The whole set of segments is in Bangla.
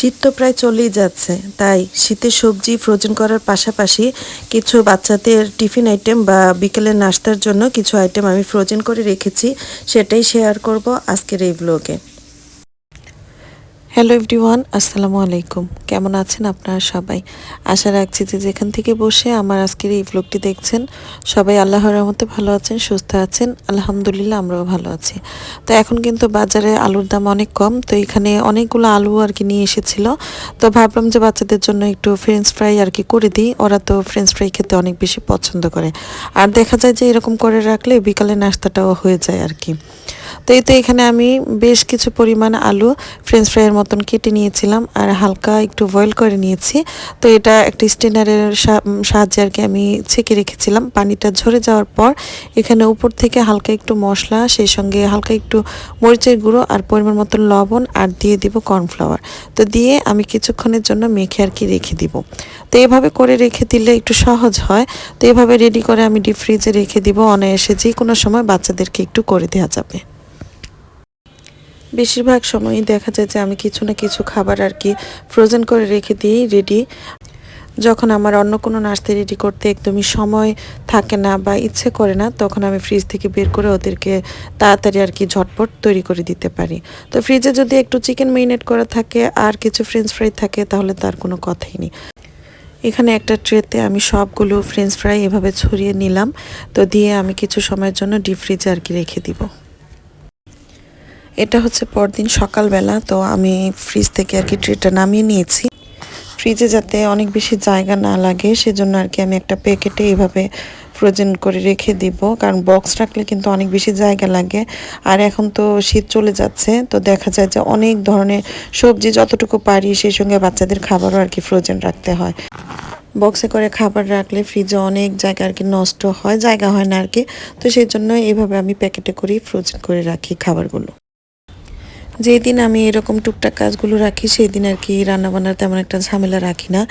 শীত তো প্রায় চলেই যাচ্ছে, তাই শীতের সবজি ফ্রোজেন করার পাশাপাশি কিছু বাচ্চাদের টিফিন আইটেম বা বিকেলের নাস্তার জন্য কিছু আইটেম আমি ফ্রোজেন করে রেখেছি, সেটাই শেয়ার করব আজকের এই ব্লগে হ্যালো এভরিওয়ান আসসালামু আলাইকুম। কেমন আছেন আপনারা সবাই? আশা রাখছি যে যেখান থেকে বসে আমার আজকের এই ব্লগটি দেখছেন, সবাই আল্লাহর রহমতে ভালো আছেন, সুস্থ আছেন, আলহামদুলিল্লাহ আমরাও ভালো আছি। তো এখন কিন্তু বাজারে আলুর দাম অনেক কম, তো এখানে অনেকগুলো আলু আর কি নিয়ে এসেছিল। তো ভাবলাম যে বাচ্চাদের জন্য একটু ফ্রেঞ্চ ফ্রাই আর কি করে দিই, ওরা তো ফ্রেঞ্চ ফ্রাই খেতে অনেক বেশি পছন্দ করে। আর দেখা যায় যে এরকম করে রাখলে বিকালে নাস্তাটাও হয়ে যায় আর কি। তো এই তো এখানে আমি বেশ কিছু পরিমাণ আলু ফ্রেঞ্চ ফ্রাইয়ের মতন কেটে নিয়েছিলাম আর হালকা একটু বয়েল করে নিয়েছি। তো এটা একটা স্টেনারের সাহায্যে আর কি আমি ছেঁকে রেখেছিলাম। পানিটা ঝরে যাওয়ার পর এখানে উপর থেকে হালকা একটু মশলা, সেই সঙ্গে হালকা একটু মরিচের গুঁড়ো আর পরিমাণ মতন লবণ আর দিয়ে দিব কর্নফ্লাওয়ার তো দিয়ে আমি কিছুক্ষণের জন্য মেখে আর কি রেখে দিব। তো এভাবে করে রেখে দিলে একটু সহজ হয়। তো এভাবে রেডি করে আমি ডিপ ফ্রিজে রেখে দিব। অনায়াসে যে কোনো সময় বাচ্চাদেরকে একটু করে দেওয়া যাবে। বেশিরভাগ সময়ই দেখা যায় যে আমি কিছু না কিছু খাবার আর কি ফ্রোজেন করে রেখে দিই রেডি যখন আমার অন্য কোনো নাস্তা রেডি করতে একদমই সময় থাকে না বা ইচ্ছে করে না, তখন আমি ফ্রিজ থেকে বের করে ওদেরকে তাড়াতাড়ি আর কি ঝটপট তৈরি করে দিতে পারি। তো ফ্রিজে যদি একটু চিকেন মেরিনেট করা থাকে আর কিছু ফ্রেঞ্চ ফ্রাই থাকে, তাহলে তার কোনো কথাই নেই। এখানে একটা ট্রেতে আমি সবগুলো ফ্রেঞ্চ ফ্রাই এভাবে ছড়িয়ে নিলাম। তো দিয়ে আমি কিছু সময়ের জন্য ডিপ ফ্রিজে আর কি রেখে দিব। এটা হচ্ছে পরদিন সকালবেলা, তো আমি ফ্রিজ থেকে আর কি ট্রেটা নামিয়ে নিয়েছি। ফ্রিজে যাতে অনেক বেশি জায়গা না লাগে, সেজন্য আর কি আমি একটা প্যাকেটে এভাবে ফ্রোজেন করে রেখে দিব। কারণ বক্স রাখলে কিন্তু অনেক বেশি জায়গা লাগে। আর এখন তো শীত চলে যাচ্ছে, তো দেখা যায় যে অনেক ধরনের সবজি যতটুকু পারি, সেই সঙ্গে বাচ্চাদের খাবারও আর কি ফ্রোজেন রাখতে হয়। বক্সে করে খাবার রাখলে ফ্রিজে অনেক জায়গা আর কি নষ্ট হয়, জায়গা হয় না আর কি। তো সেই জন্য এইভাবে আমি প্যাকেটে করেই ফ্রোজেন করে রাখি খাবারগুলো। যেই দিন আমি এরকম টুকটাক কাজগুলো রাখি, সেদিন আর কি রান্নাবান্নার তেমন একটা ঝামেলা রাখি না।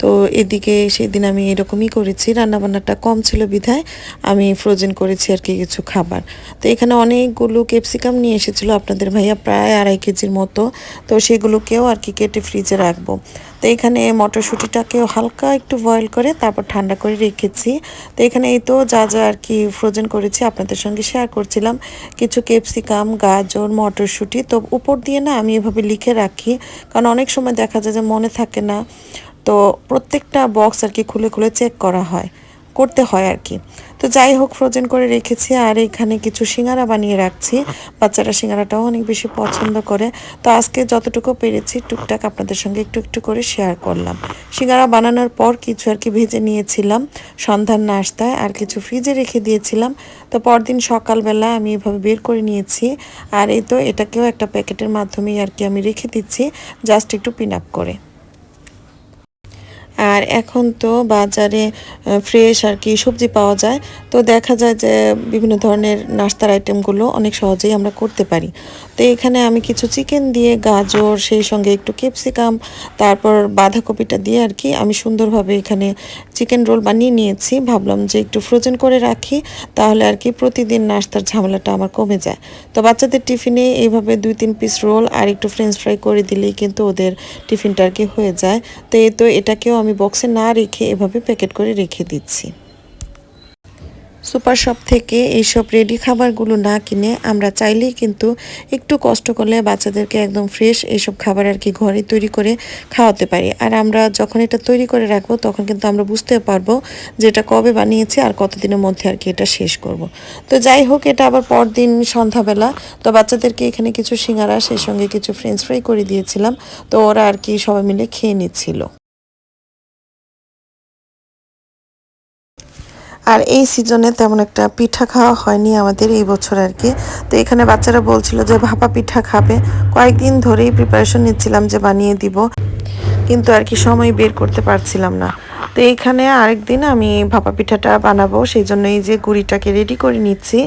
তো এদিকে সেদিন আমি এরকমই করেছি, রান্নাবান্নাটা কম ছিল বিধায় আমি ফ্রোজেন করেছি আর কি কিছু খাবার। তো এখানে অনেকগুলো ক্যাপসিকাম নিয়ে এসেছিল আপনাদের ভাইয়া, প্রায় আড়াই কেজির মতো। তো সেগুলোকেও আর কি কেটে ফ্রিজে রাখব। তো এখানে মটরশুঁটিটাকেও হালকা একটু বয়েল করে তারপর ঠান্ডা করে রেখেছি। তো এখানে এই তো যা যা আর কি ফ্রোজেন করেছি আপনাদের সঙ্গে শেয়ার করছিলাম। কিছু ক্যাপসিকাম গাজর, মটরশুঁটি। তো উপর দিয়ে না আমি এভাবে লিখে রাখি, কারণ অনেক সময় দেখা যায় যে মনে থাকে না। তো প্রত্যেকটা বক্স আর কি খুলে খুলে চেক করা হয়। করতে হয় আর কি। তো যাই হোক ফ্রোজেন করে রেখেছি আর এখানে কিছু সিঙ্গারা বানিয়ে রাখছি। বাচ্চারা সিঙ্গারাটাও অনেক বেশি পছন্দ করে। তো আজকে যতটুকু পেরেছি, টুকটাক আপনাদের সঙ্গে একটু একটু করে শেয়ার করলাম। সিঙ্গারা বানানোর পর কিছু আর কি ভেজে নিয়েছিলাম। সন্ধ্যার নাস্তায় আর কিছু ফ্রিজে রেখে দিয়েছিলাম। তো পরদিন সকালবেলা আমি এভাবে বের করে নিয়েছি। আর এই তো এটাকেও একটা প্যাকেটের মাধ্যমেই আর কি আমি রেখে দিচ্ছি। জাস্ট একটু পিন আপ করে। আর এখন তো বাজারে ফ্রেশ আর কি সবজি পাওয়া যায়। তো দেখা যায় যে বিভিন্ন ধরনের নাস্তার আইটেমগুলো অনেক সহজেই আমরা করতে পারি। তো এখানে আমি কিছু চিকেন দিয়ে, গাজর, সেই সঙ্গে একটু ক্যাপসিকাম তারপর বাঁধাকপিটা দিয়ে আর কি আমি সুন্দরভাবে এখানে চিকেন রোল বানিয়ে নিয়েছি। ভাবলাম যে একটু ফ্রোজেন করে রাখি, তাহলে আর কি প্রতিদিন নাস্তার ঝামেলাটা আমার কমে যায়। তো বাচ্চাদের টিফিনে এইভাবে দুই তিন পিস রোল আর একটু ফ্রেঞ্চ ফ্রাই করে দিলেই কিন্তু ওদের টিফিনটা আর কি হয়ে যায়। তো এই তো এটাকেও আমি বক্সে না রেখে এভাবে প্যাকেট করে রেখে দিচ্ছি। সুপার শপ থেকে এইসব রেডি খাবারগুলো না কিনে আমরা চাইলেই কিন্তু একটু কষ্ট করলে বাচ্চাদেরকে একদম ফ্রেশ এইসব খাবার আর কি ঘরে তৈরি করে খাওয়াতে পারি। আর আমরা যখন এটা তৈরি করে রাখব, তখন কিন্তু আমরা বুঝতে পারব যে এটা কবে বানিয়েছি আর কতদিনের মধ্যে আর কি এটা শেষ করব। তো যাই হোক, এটা আবার পরদিন সন্ধ্যাবেলা। তো বাচ্চাদেরকে এখানে কিছু সিঙ্গারা, সেই সঙ্গে কিছু ফ্রেঞ্চ ফ্রাই করে দিয়েছিলাম। তো ওরা আর কি সবাই মিলে খেয়ে নিচ্ছিল। আর এই সিজনে তেমন একটা পিঠা খাওয়া হয়নি আমাদের এই বছর আর কি। তো এখানে বাচ্চারা বলছিল যে, ভাপা পিঠা খাবে। কয়েকদিন ধরেই প্রিপারেশন নিচ্ছিলাম যে বানিয়ে দিব। কিন্তু আর কি সময় বের করতে পারছিলাম না। তো এইখানে আরেকদিন আমি ভাপা পিঠাটা বানাবো, সেই জন্য এই যে গুড়িটাকে রেডি করে নিচ্ছি,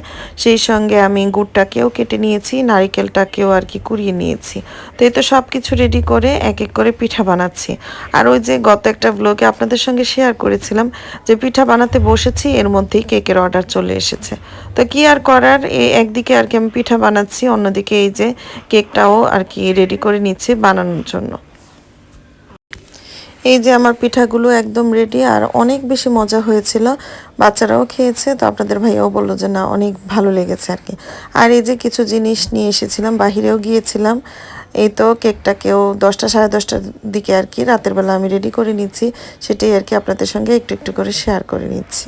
সেই সঙ্গে আমি গুড়টাকেও কেটে নিয়েছি, নারিকেলটাকেও আর কি কুড়িয়ে নিয়েছি। তো এই তো সব কিছু রেডি করে এক এক করে পিঠা বানাচ্ছি। আর ওই যে গত একটা ব্লগে আপনাদের সঙ্গে শেয়ার করেছিলাম যে পিঠা বানাতে বসেছি, এর মধ্যেই কেকের অর্ডার চলে এসেছে। তো কি আর করার? একদিকে আর কি আমি পিঠা বানাচ্ছি, অন্যদিকে এই যে কেকটাও আর কি রেডি করে নিচ্ছি বানানোর জন্য। এই যে আমার পিঠাগুলো একদম রেডি আর অনেক বেশি মজা হয়েছিল। বাচ্চারাও খেয়েছে, তো আপনাদের ভাইয়াও বলল যে, না, অনেক ভালো লেগেছে আর কি। আর এই যে কিছু জিনিস নিয়ে এসেছিলাম, বাহিরেও গিয়েছিলাম। এই তো কেকটাকেও দশটা, সাড়ে দশটার দিকে আর কি, রাতের বেলা আমি রেডি করে নিচ্ছি। সেটাই আর কি আপনাদের সঙ্গে একটু একটু করে শেয়ার করে নিচ্ছি।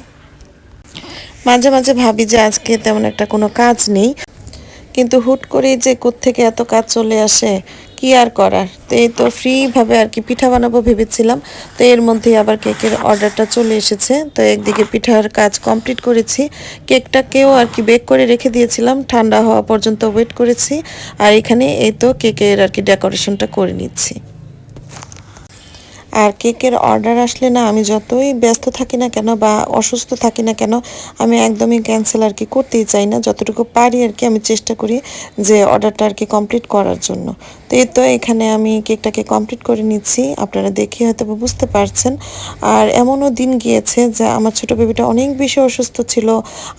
মাঝে মাঝে ভাবি যে, আজকে তেমন একটা কোনো কাজ নেই। কিন্তু হুট করেই যে থেকে এত কাজ চলে আসে কি আর করার? তো এই তো ফ্রিভাবে আর কি পিঠা বানাবো ভেবেছিলাম। তো এর মধ্যেই আবার কেকের অর্ডারটা চলে এসেছে। তো একদিকে পিঠার কাজ কমপ্লিট করেছি। কেকটাকেও আর কি বেক করে রেখে দিয়েছিলাম। ঠান্ডা হওয়া পর্যন্ত ওয়েট করেছি। আর এখানে এই তো কেকের আর কি ডেকোরেশনটা করে নিচ্ছি। আর কেকের অর্ডার আসলে না, আমি যতই ব্যস্ত থাকি না কেন বা অসুস্থ থাকি না কেন, আমি একদমই ক্যান্সেল আর কি করতেই চাই না। যতটুকু পারি আর কি আমি চেষ্টা করি যে অর্ডারটা আর কি কমপ্লিট করার জন্য। তো এই তো এখানে আমি কেকটাকে কমপ্লিট করে নিচ্ছি, আপনারা দেখে হয়তো বুঝতে পারছেন। আর এমনও দিন গিয়েছে যে আমার ছোট বেবিটা অনেক বেশি অসুস্থ ছিল,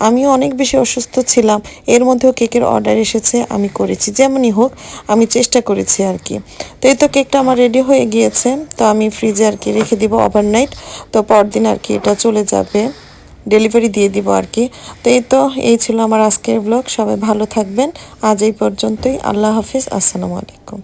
আমিও অনেক বেশি অসুস্থ ছিলাম, এর মধ্যেও কেকের অর্ডার এসেছে, আমি করেছি যেমনই হোক, আমি চেষ্টা করেছি আর কি। তো এই তো কেকটা আমার রেডি হয়ে গিয়েছে, তো আমি ফ্রিজে আর কি রেখে দিব ওভারনাইট তো পরদিন আর কি এটা চলে যাবে। ডেলিভারি দিয়ে দিব আর কি। তো এই তো, এই ছিল আমার আজকের ব্লগ সবাই ভালো থাকবেন। আজ এই পর্যন্তই। আল্লাহ হাফিজ। আসসালামু আলাইকুম।